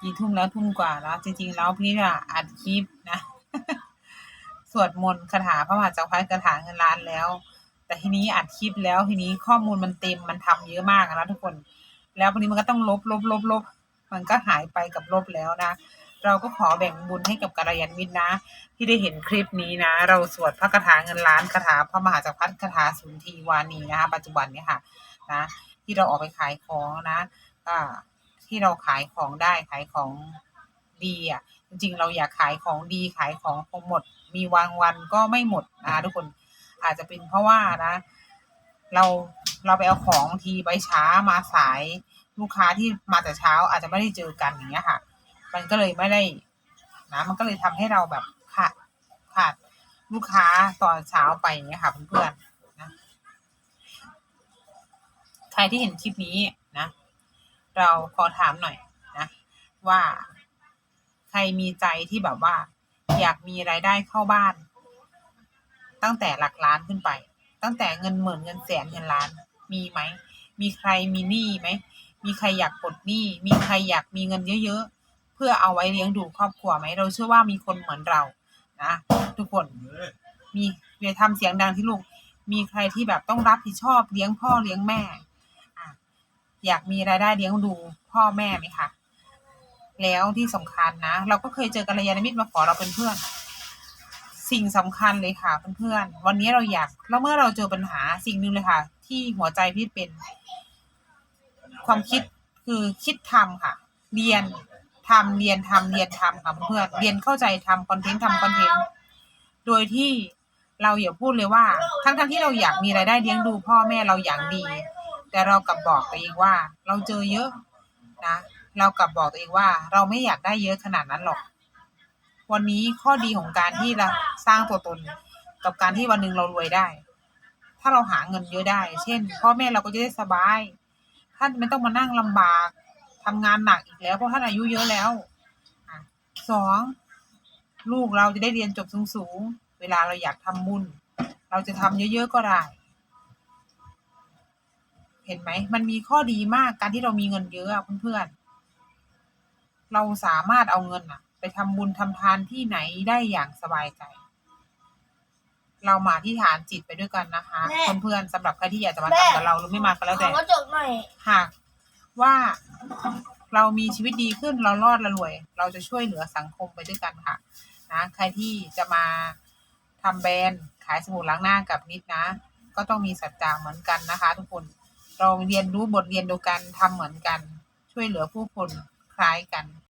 กี่ทุ่มแล้วทุ่มกว่าแล้ว จริง ๆ แล้วพี่อะอัดคลิปนะ สวดมนต์คาถาพระมหาจักรพรรดิคาถาเงินล้านแล้ว แต่ทีนี้อัดคลิปแล้วทีนี้ข้อมูลมันเต็มมันทำเยอะมากนะทุกคน แล้ววันนี้มันก็ต้องลบลบลบลบมันก็หายไปกับลบแล้วนะ เราก็ขอแบ่งบุญให้กับกัลยาณมิตรนะ ที่ได้เห็นคลิปนี้นะ เราสวดพระคาถาเงินล้านคาถาพระมหาจักรพรรดิคาถาสุนทีวานีนะคะปัจจุบันเนี่ยค่ะ นะ ที่เราออกไปขายของนะอ่า ที่เราขายของได้ขายของดีอะ จริงๆ เราอยากขายของดีขายของคงหมด มีวางวันก็ไม่หมดนะคะทุกคนอาจจะเป็นเพราะว่านะ เราเราไปเอาของทีไปช้ามาสายลูกค้าที่มาแต่เช้าอาจจะไม่ได้เจอกันอย่างเงี้ยค่ะ มันก็เลยไม่ได้นะมันก็เลยทำให้เราแบบขาดขาดลูกค้าตอนเช้าไปอย่างเงี้ยค่ะเพื่อนๆนะใครที่เห็นคลิปนี้นะ เราขอถามหน่อยนะว่าใครมีใจที่แบบว่า อยากมีรายได้เข้าบ้าน ตั้งแต่หลักล้านขึ้นไป ตั้งแต่เงินหมื่นเงินแสนเงินล้านมีไหมมีใครมีหนี้ไหมมีใครอยากปลดหนี้มีใครอยากมีเงินเยอะๆเพื่อเอาไว้เลี้ยงดูครอบครัวไหมเราเชื่อว่ามีคนเหมือนเรานะทุกคนมีเดี๋ยวทำเสียงดังที่ลูกมีใครที่แบบต้องรับผิดชอบเลี้ยงพ่อเลี้ยงแม่ อยากมีรายได้เลี้ยงดูพ่อแม่ไหมคะ แล้วที่สำคัญนะ เราก็เคยเจอกัลยาณมิตรมาขอเราเป็นเพื่อน สิ่งสำคัญเลยค่ะเพื่อนๆวันนี้เราอยากแล้วเมื่อเราเจอปัญหาสิ่งหนึ่งเลยค่ะ ที่หัวใจพี่เป็น ความคิดคือคิดทำค่ะ เรียนทำเรียนทำเรียนทำค่ะเพื่อนเรียนเข้าใจทำคอนเทนต์ทำคอนเทนต์โดยที่เราอย่าพูดเลยว่า ทั้งๆที่เราอยากมีรายได้เลี้ยงดูพ่อแม่เราอย่างดี แต่เรากลับบอกตัวเองว่า เราเจอเยอะนะ เรากลับบอกตัวเองว่า เราไม่อยากได้เยอะขนาดนั้นหรอก วันนี้ข้อดีของการที่เราสร้างตัวตน กับการที่วันหนึ่งเรารวยได้ ถ้าเราหาเงินเยอะได้ เช่นพ่อแม่เราก็จะได้สบาย ท่านไม่ต้องมานั่งลำบากทำงานหนักอีกแล้วเพราะท่านอายุเยอะแล้วอสองลูกเราจะได้เรียนจบสูงๆ เวลาเราอยากทำบุญ เราจะทำเยอะๆก็ได้ เห็นไหม มันมีข้อดีมากการที่เรามีเงินเยอะอะเพื่อนๆ เราสามารถเอาเงินอะไปทำบุญทำทานที่ไหนได้อย่างสบายใจ เรามาที่ฐานจิตไปด้วยกันนะคะแม่ เพื่อนๆสำหรับใครที่อยากจะมาแม่ทำกับเราหรือไม่มาก็แล้วขอแต่ กระจกหน่อยหากว่าเรามีชีวิตดีขึ้นเรารอดเรารวย เราจะช่วยเหลือสังคมไปด้วยกันค่ะนะใครที่จะมาทำแบรนด์ขายสบู่ล้างหน้ากับนิดนะ ก็ต้องมีสัจจะเหมือนกันนะคะ ทุกคน เราเรียนรู้บทเรียนเดียวกันทำเหมือนกัน ช่วยเหลือผู้คนคล้ายกัน